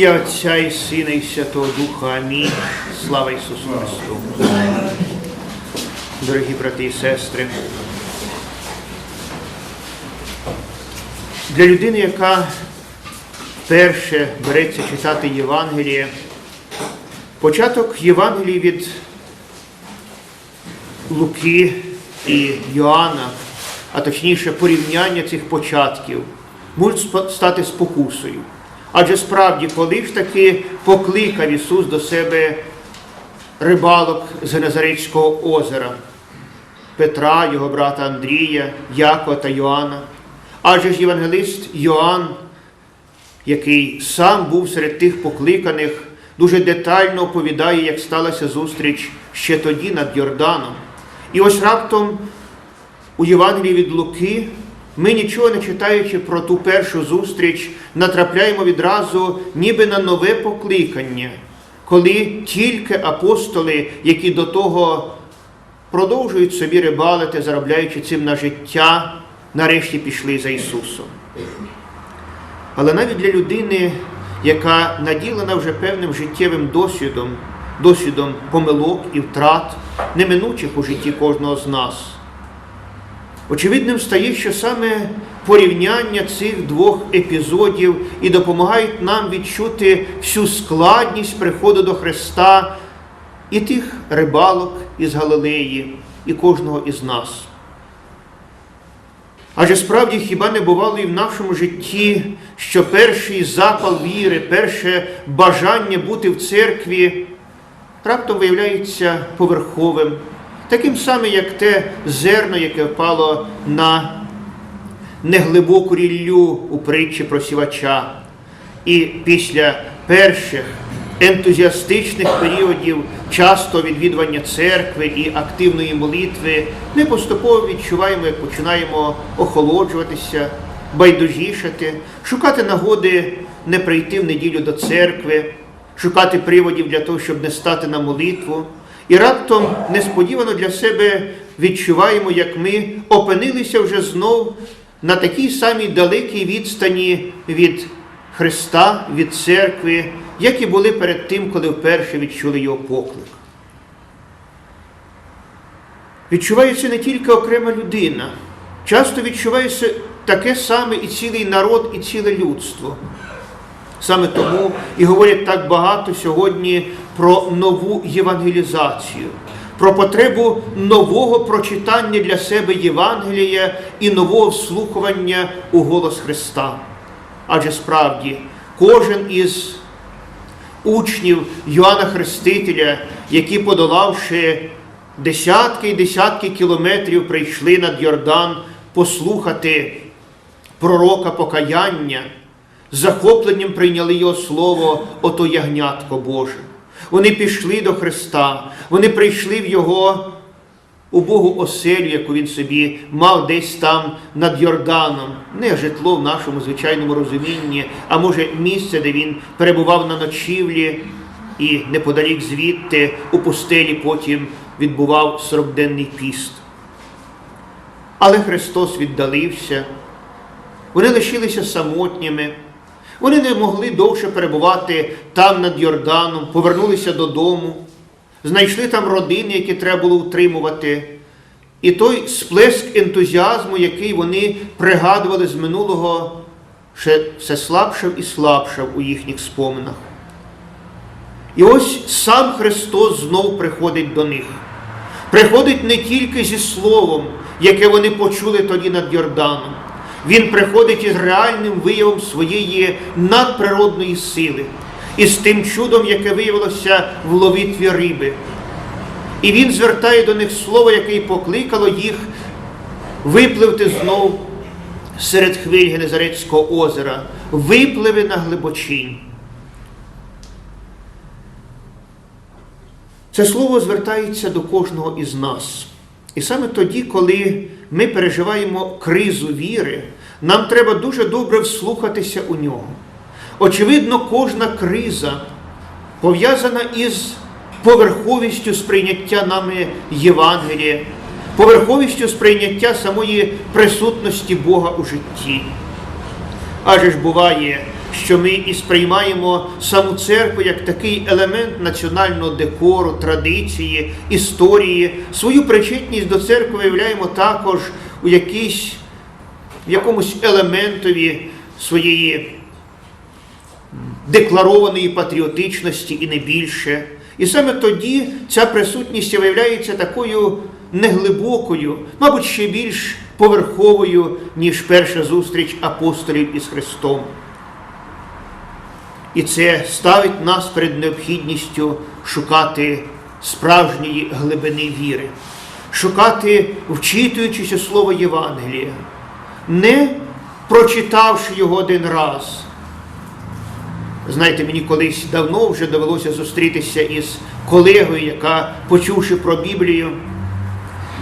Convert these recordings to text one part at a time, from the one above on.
ім'я Отця і Сина, і Святого Духа. Амінь. Слава Ісусу Христу. Дорогі брати і сестри. Для людини, яка вперше береться читати Євангеліє, початок Євангелії від Луки і Йоанна, а точніше порівняння цих початків, можуть стати спокусою. Адже справді, коли ж таки покликав Ісус до себе рибалок з Генезарецького озера, Петра, його брата Андрія, Якова та Йоанна, адже ж євангелист Йоанн, який сам був серед тих покликаних, дуже детально оповідає, як сталася зустріч ще тоді над Йорданом. І ось раптом у Євангелії від Луки ми, нічого не читаючи про ту першу зустріч, натрапляємо відразу ніби на нове покликання, коли тільки апостоли, які до того продовжують собі рибалити, заробляючи цим на життя, нарешті пішли за Ісусом. Але навіть для людини, яка наділена вже певним життєвим досвідом, досвідом помилок і втрат, неминучих у житті кожного з нас, очевидним стає, що саме порівняння цих двох епізодів і допомагають нам відчути всю складність приходу до Христа і тих рибалок із Галилеї, і кожного із нас. Адже справді хіба не бувало і в нашому житті, що перший запал віри, перше бажання бути в церкві раптом виявляється поверховим, таким самим, як те зерно, яке впало на неглибоку ріллю у притчі про сівача. І після перших ентузіастичних періодів часто відвідування церкви і активної молитви, ми поступово відчуваємо, як починаємо охолоджуватися, байдужішати, шукати нагоди не прийти в неділю до церкви, шукати приводів для того, щоб не стати на молитву. І раптом несподівано для себе відчуваємо, як ми опинилися вже знов на такій самій далекій відстані від Христа, від церкви, як і були перед тим, коли вперше відчули його поклик. Відчувається не тільки окрема людина, часто відчувається таке саме і цілий народ, і ціле людство. Саме тому і говорять так багато сьогодні про нову євангелізацію, про потребу нового прочитання для себе Євангелія і нового вслухування у голос Христа. Адже справді кожен із учнів Йоанна Хрестителя, які, подолавши десятки і десятки кілометрів, прийшли над Йордан послухати пророка покаяння, захопленням прийняли його слово, ото ягнятко Боже. Вони пішли до Христа, вони прийшли в Його убогу оселю, яку він собі мав десь там над Йорданом, не житло в нашому звичайному розумінні, а може місце, де він перебував на ночівлі і неподалік звідти у пустелі потім відбував сорокденний піст. Але Христос віддалився, вони лишилися самотніми, вони не могли довше перебувати там над Йорданом, повернулися додому, знайшли там родини, які треба було утримувати. І той сплеск ентузіазму, який вони пригадували з минулого, ще все слабшав і слабшав у їхніх споминах. І ось сам Христос знов приходить до них. Приходить не тільки зі Словом, яке вони почули тоді над Йорданом. Він приходить із реальним виявом своєї надприродної сили, і з тим чудом, яке виявилося в ловитві риби. І він звертає до них слово, яке покликало їх випливти знов серед хвиль Генезарецького озера, випливи на глибочинь. Це слово звертається до кожного із нас. І саме тоді, коли ми переживаємо кризу віри, нам треба дуже добре вслухатися у нього. Очевидно, кожна криза пов'язана із поверховістю сприйняття нами Євангелія, поверховістю сприйняття самої присутності Бога у житті. Адже ж буває, що ми і сприймаємо саму церкву як такий елемент національного декору, традиції, історії. Свою причетність до церкви виявляємо також у якійсь, якомусь елементові своєї декларованої патріотичності і не більше. І саме тоді ця присутність виявляється такою неглибокою, мабуть, ще більш поверховою, ніж перша зустріч апостолів із Христом. І це ставить нас перед необхідністю шукати справжньої глибини віри, шукати, вчитуючись у слово Євангелія, не прочитавши його один раз. Знаєте, мені колись давно вже довелося зустрітися із колегою, яка, почувши про Біблію,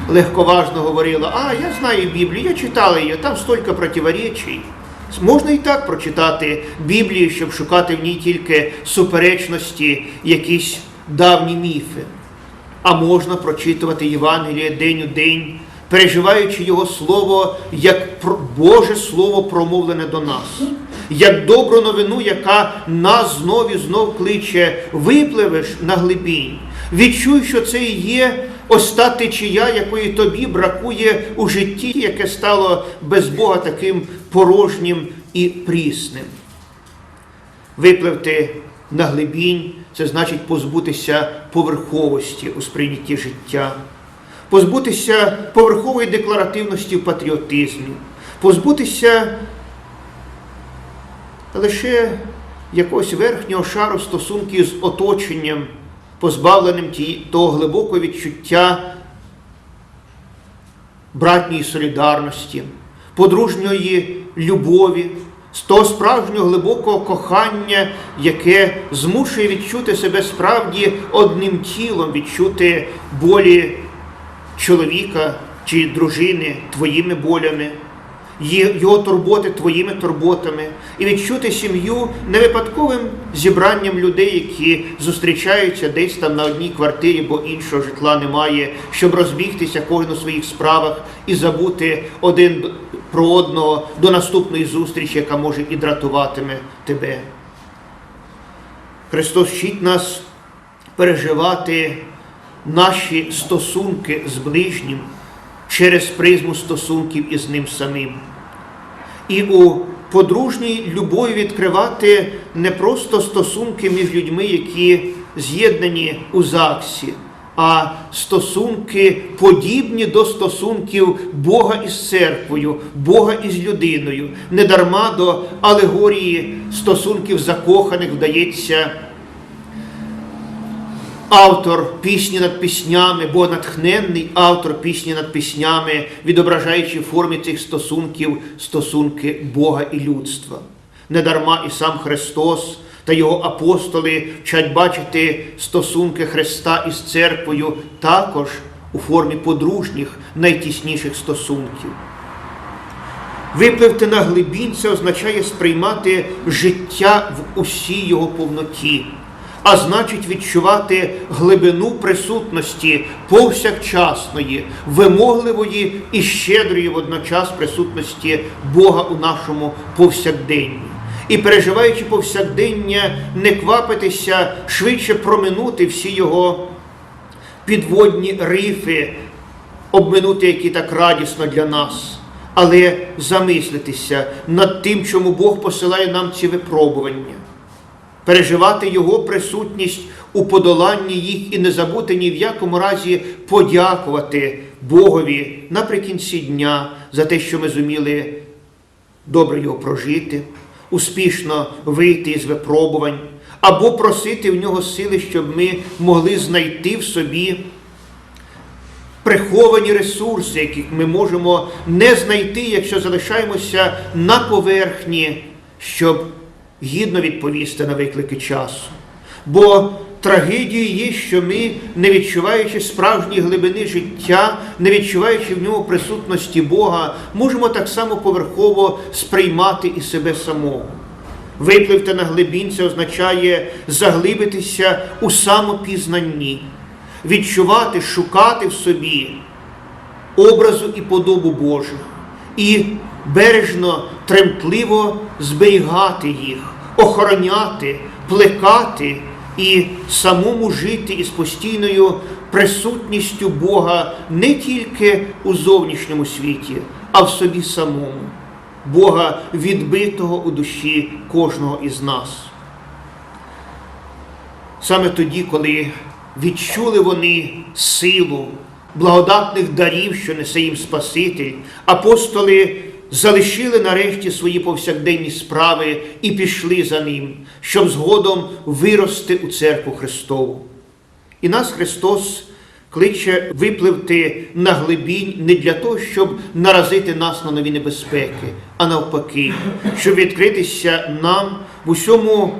легковажно говорила, а я знаю Біблію, я читала її, там стільки противоречий. Можна і так прочитати Біблію, щоб шукати в ній тільки суперечності, якісь давні міфи. А можна прочитувати Євангеліє день у день, переживаючи його слово як Боже Слово промовлене до нас, як добру новину, яка нас знов і знов кличе, випливеш на глибінь. Відчуй, що це і є ось та течія, якої тобі бракує у житті, яке стало без Бога таким порожнім і прісним. Випливти на глибінь це значить позбутися поверховості у сприйнятті життя, позбутися поверхової декларативності в патріотизмі, позбутися лише якогось верхнього шару стосунків з оточенням, позбавленим того глибокого відчуття братньої солідарності, подружньої любові, з того справжнього глибокого кохання, яке змушує відчути себе справді одним тілом, відчути болі чоловіка чи дружини твоїми болями, його турботи твоїми турботами, і відчути сім'ю не випадковим зібранням людей, які зустрічаються десь там на одній квартирі, бо іншого житла немає, щоб розбігтися кожен у своїх справах і забути один про одного до наступної зустрічі, яка може і дратуватиме тебе. Христос вчить нас переживати наші стосунки з ближнім через призму стосунків із ним самим. І у подружній любові відкривати не просто стосунки між людьми, які з'єднані у ЗАГСі, а стосунки подібні до стосунків Бога із церквою, Бога із людиною. Недарма до алегорії стосунків закоханих вдається автор пісні над піснями, бо натхненний автор пісні над піснями, відображаючи в формі цих стосунків стосунки Бога і людства. Недарма і сам Христос та його апостоли вчать бачити стосунки Христа із церквою також у формі подружніх, найтісніших стосунків. Випливти на глибінь це означає сприймати життя в усій його повноті, а значить відчувати глибину присутності повсякчасної, вимогливої і щедрої водночас присутності Бога у нашому повсякденні. І переживаючи повсякдення, не квапитися швидше проминути всі його підводні рифи, обминути, які так радісно для нас, але замислитися над тим, чому Бог посилає нам ці випробування, переживати Його присутність у подоланні їх і не забути ні в якому разі подякувати Богові наприкінці дня за те, що ми зуміли добре його прожити, успішно вийти із випробувань, або просити в нього сили, щоб ми могли знайти в собі приховані ресурси, яких ми можемо не знайти, якщо залишаємося на поверхні, щоб гідно відповісти на виклики часу. Бо трагедією є, що ми, не відчуваючи справжньої глибини життя, не відчуваючи в ньому присутності Бога, можемо так само поверхово сприймати і себе самого. Випливти на глибінь це означає заглибитися у самопізнанні, відчувати, шукати в собі образу і подобу Божих і бережно, тремтливо зберігати їх охороняти, плекати і самому жити із постійною присутністю Бога не тільки у зовнішньому світі, а в собі самому, Бога відбитого у душі кожного із нас. Саме тоді, коли відчули вони силу благодатних дарів, що несе їм Спаситель, апостоли залишили нарешті свої повсякденні справи і пішли за ним, щоб згодом вирости у церкву Христову. І нас Христос кличе випливти на глибінь не для того, щоб наразити нас на нові небезпеки, а навпаки, щоб відкритися нам в усьому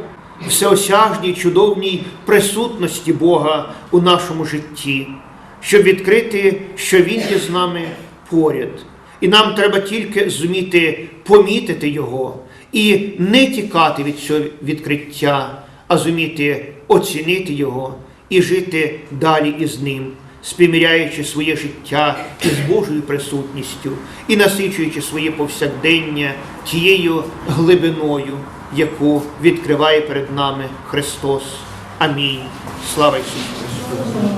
всеосяжній чудовній присутності Бога у нашому житті, щоб відкрити, що Він є з нами поряд. І нам треба тільки зуміти помітити Його і не тікати від цього відкриття, а зуміти оцінити Його і жити далі із ним, співміряючи своє життя із Божою присутністю і насичуючи своє повсякдення тією глибиною, яку відкриває перед нами Христос. Амінь. Слава Ісусу Христу!